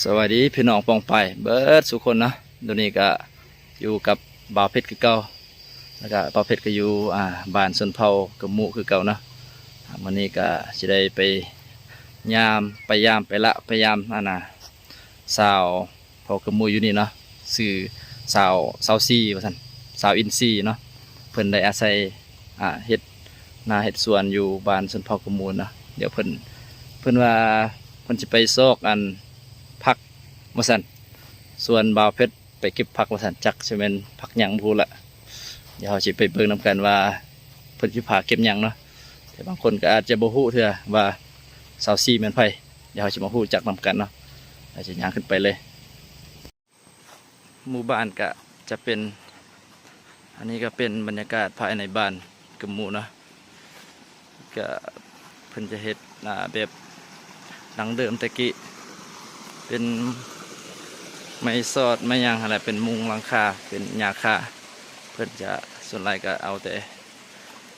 สวัสดีพี่น้องปองไปเบิร์ดสุคนนะเดี๋ยวนี้ก็อยู่กับบ่าวเพชรคือเก่าแล้วก็บ่าวเพชรก็อยู่อ่าบ้านสนเผากับหมู่คือเก่านะวันนี้ก็จะได้ไปยามไปยามไปละไปยามอันน่ะสาวเผากับหมู่อยู่นี่เนาะสื่อสาวสาวซีว่าซั่นสาวอินซีเนาะเพิ่นได้อาศัยอ่าเฮ็ดนาเฮ็ดสวนอยู่บ้านสนเผากับมูนะเดี๋ยวเพิ่นเพิ่นว่าเพิ่นสิไปซอกอัน มาสันส่วนบ่าวเพชรไปเก็บผักมาสันจักใช่ไหมผักหยังพูละเดี๋ยวเราจะไปเบิ่งนำกันว่าเพิ่นสิพาเก็บหยังเนาะแต่บางคนก็อาจจะบ่ฮู้เถอะว่าสาวซีแม่นไผเดี๋ยวเราจะมาฮู้จักนำกันเนาะเราจะย่างขึ้นไปเลย หมู่บ้านก็จะเป็น อันนี้ก็เป็นบรรยากาศภายในบ้านกับหมู่เนาะก็เพิ่นจะเฮ็ดแบบหลังเดิมตะกี้เป็น ไม้สอดไม้หยางอะไรเป็นมุงหลังคาเป็นหญ้าคาเพื่อจะส่วนไรก็เอาแต่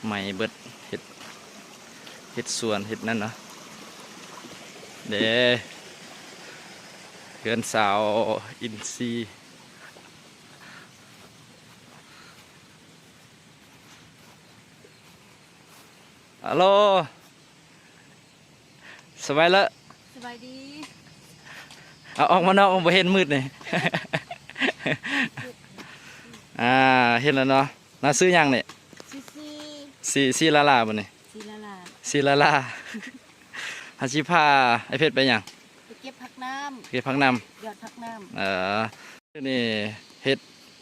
ไม้เบิดเห็ดเห็ดส่วนเห็ดนั่นเนาะเด้เพื่อนสาวอินซีฮัลโหลสบายล้วสบายดี เอาออกมานอกบ่เห็นมืดนี่อ่าเห็นแล้วเนาะน่าซื้อหยังเนี่ยซีซีสีสีลาลาบ่นี่ซีลาลาสีลาลาฮาชิพาไอเพชรไปหยังไปเก็บผักน้เก็บพักนำำยอดผักน้เออนี่เฮ็ด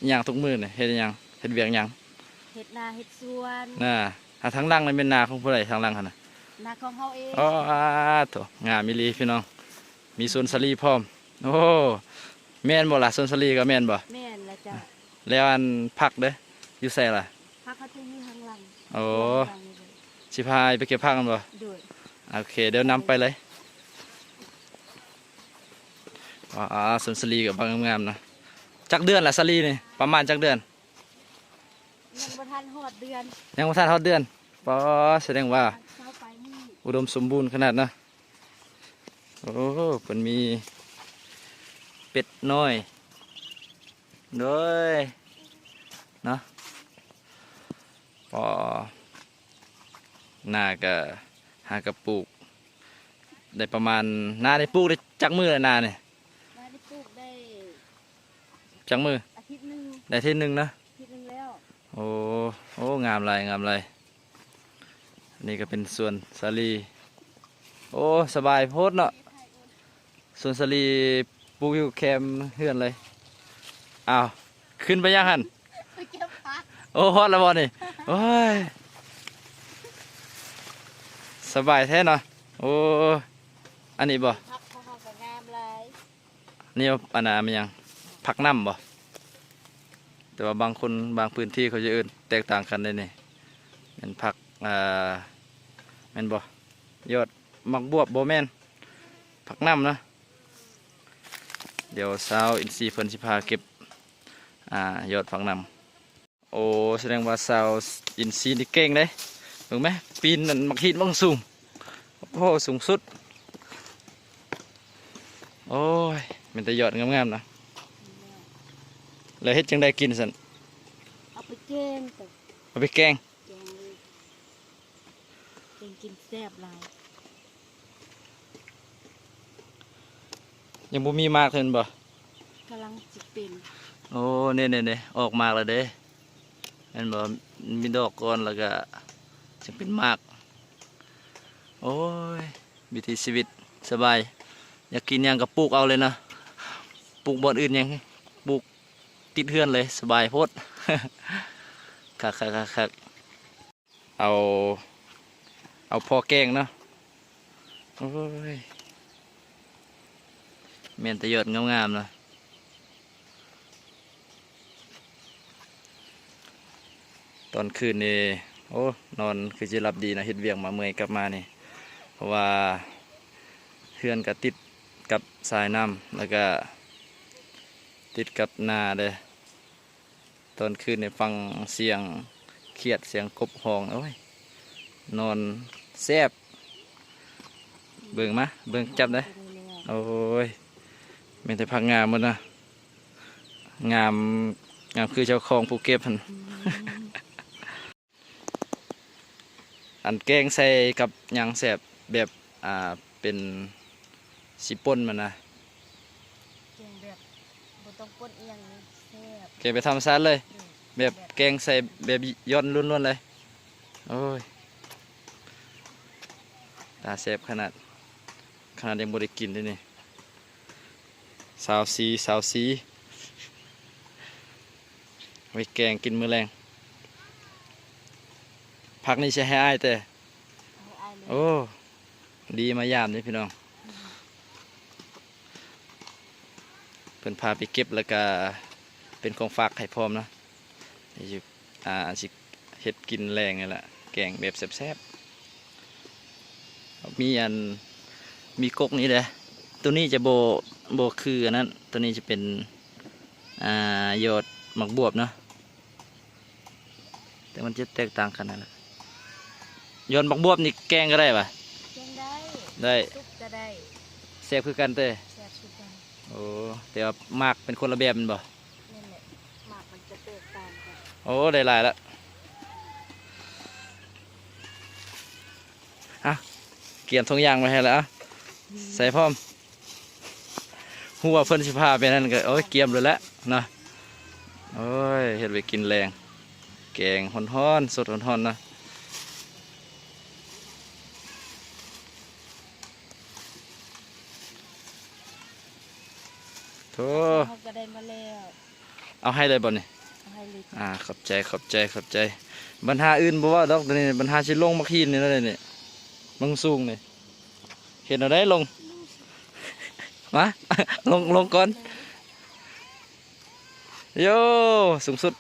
หยังทุกมื้อนี่เฮ็ดหยังเฮ็ดเวียงหยังำเห็ดนาเห็ดสวนน่ะหาทางล่างนี่เป็นนาของผู้ใดทางล่างหั่นน่ะนาของเฮาเองอ๋อโถงามอีหลีพี่น้อง มีสวนสลีพร้อม โอ้แม่นบ่ล่ะสวนสลีก็แม่นบ่แม่นละจ้ะแล้วอันผักเด้ออยู่ใส่ล่ะผักเขาจะมีข้างหลังโอ้ข้างหลังนี่เลยสิพายไปเก็บผักกันบ่ด้วยโอเค เดี๋ยวนำไปเลยว้าสวนสลีกับบางงามๆนะจักเดือนละสลีนี่ประมาณจักเดือน ยังบ่ทันฮอดเดือน ยังไม่ทันเท่าเดือนปอแสดงว่าเช้าไปนี่อุดมสมบูรณ์ขนาดนะ โอ้เพิ่นมีเป็ดน้อยด้วยเนาะปอหน้าก็หากระปลูกได้ประมาณหน้าได้ปลูกได้จักมือแล้วหนาเนี่ยนาได้ปลูกได้จักมืออาทิตย์หนึงได้ที่หนึ่งนะอาทิตย์หนึงแล้วโอ้โอ้งามลายงามลายอันนี่ก็เป็นสวนสาลีโอ้สบายโพดเนาะ สวนสาลีปลูกอยู่แคมป์เฮือนเลยอ้าวขึ้นไปยังหันไปเก็บผักโอ้ฮอดแล้วบอนี่โอ้ยสบายแท้เนาะโอ้อันนี้บ่ผักของเฮาก็งามหลายนี่อันน่ะมันยังผักน้ำบ่แต่ว่าบางคนบางพื้นที่เขาจะเอื่นแตกต่างกันเลยนี่เป็นผักอ่าแม่นบ่ยอดมักบวบบ่แม่นผักน้ำนะ เดี๋ยวสาวอินซีเพิ่นสิพาเก็บอ่ายอดผักน้ำโอ้แสดงว่าสาวอินซีนี่เก่งเลยเห็นไหมปีนนั่นมักหินมักสูงโอ้โหสูงสุด โอ้ยมันแต่ยอดงามๆนะแล้วเฮ็ดจังได้กินสันเอาไปแกงแต่เอาไปแกงแกงเลยแกงกินแซ่บหลาย ยังบ่มีมากเพิ่นบ่กำลังสิเป็นโอ้เน่เน่ๆออกมากแล้วเด้เห็นบ่มีดอกก่อนแล้วก็จึงเป็นมาก โอ้ยวิถีชีวิตสบาย อยากกินหยังก็ปลูกเอาเลยนะปลูกบ่อนอื่นหยังปลูกติดเฮือนเลยสบายโพด คักๆๆๆเอา เอาพอแกงเนาะโอ้ย เมนตะยอดงามๆนะตอนคืนนี่โอ้นอนคือจะรับดีนะเฮ็ดเวียงมาเมื่อยกลับมานี่ เพราะว่าเพื่อนก็ติดกับสายน้ำแล้วก็ติดกับนาเด้อตอนคืนนี่ฟังเสียงเครียดเสียงกบหองโอ้ยนอนแซบเบิ่งมาเบิ่งจับได้โอ้ย เป็นแต่พักงามหมดนะงามงามคือเจ้าของภูเก็ตพันอันแกงใส่กับหยังแสบแบบอ่าเป็นสิป่นมันนะแกงแบบบ่ต้องปนเอียงนี่แซ่บแกงไปทำซานเลยอืมแบบแกงใส่แบบย้อนล้วนๆเลยโอ้ยตาแสบขนาดขนาดยังบ่ได้กินด้วยนี่ สาวซีสาวซีไว้แกงกินมื้อแรงผักนี่ใช้ให้อ้ายแต่เอาให้อายเลยโอ้ ดีมายามนี่พี่น้องเพิ่นพาไปเก็บแล้วก็เป็นของฝากให้พร้อมเนาะนี่สิอ่าสิเฮ็ดกินแรงนี่แหละแกงแบบแซ่บๆมีอันมีกกนี้เด้อ ตัวนี้จะโบโบคืออันนั้น ตัวนี้จะเป็นอ่ายอดหมักบวบเนาะแต่มันจะแตกต่างกันนั่นแหละยอดหมักบวบนี่แกงก็ได้ปะแกงได้ได้ซุปก็ได้แซ่บคือกันเต้แซ่บคือกันโอ้แต่ว่ามากเป็นคนละแบบแมันบ่นั่นแหละหมากมันจะแตกต่างกันโอ้ได้หลายละอะเกี่ยมทงยางมาให้แล้วอะใส่พร้อม หัวาเพิ่นสิพาไปนั่นก็โอ้ยเกี่ยมเลยละเนาะโอ้ยเฮ็ดไว้กินแรง แกงฮ้อนๆสดฮ้อนๆนะโธ่เขาก็ได้มาแล้วเอาให้เลยบ่นี่เอาให้เลยอ่าขอบใจขอบใจขอบใจปัญหาอื่นบ่ว่าดอกตัวนี้ปัญหาสิลงมาขีนนี่นั่นเลยนี่มึงสูงนี่เห็นเอาได้ลง มาลงลงก่อนโยสูงสุด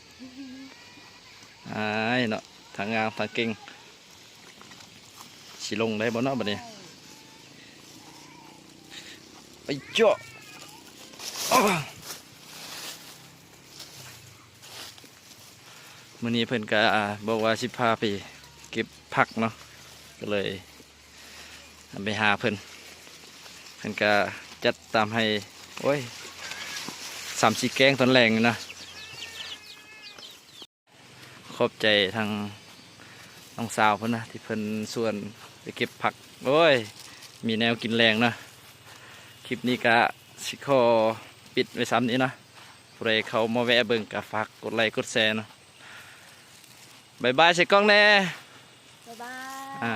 ไอ้เนาะทางงามทางเก่งสิลงได้บ่เนาะบัดนี้ไปเจาะอ้าวมื่อนี้เพิ่นก็บอกว่าสิพาไปเก็บผักเนาะก็เลยไปหาเพิ่นเพิ่นก็ จัดตามให้ โอ้ยสามสีแกงตอนแรงอยู่นะขอบใจทางน้องสาวเพิ่นนะที่เพิ่นส่วนไปเก็บผัก โอ้ย มีแนวกินแรงนะ คลิปนี้ก็สิขอปิดไว้ซ้ำนี้นะผู้ใดเขามาแวะเบิ่งก็ฝากกดไลค์กดแชร์เนาะบายบายใส่กล้องแน่บ๊ายบายอ่า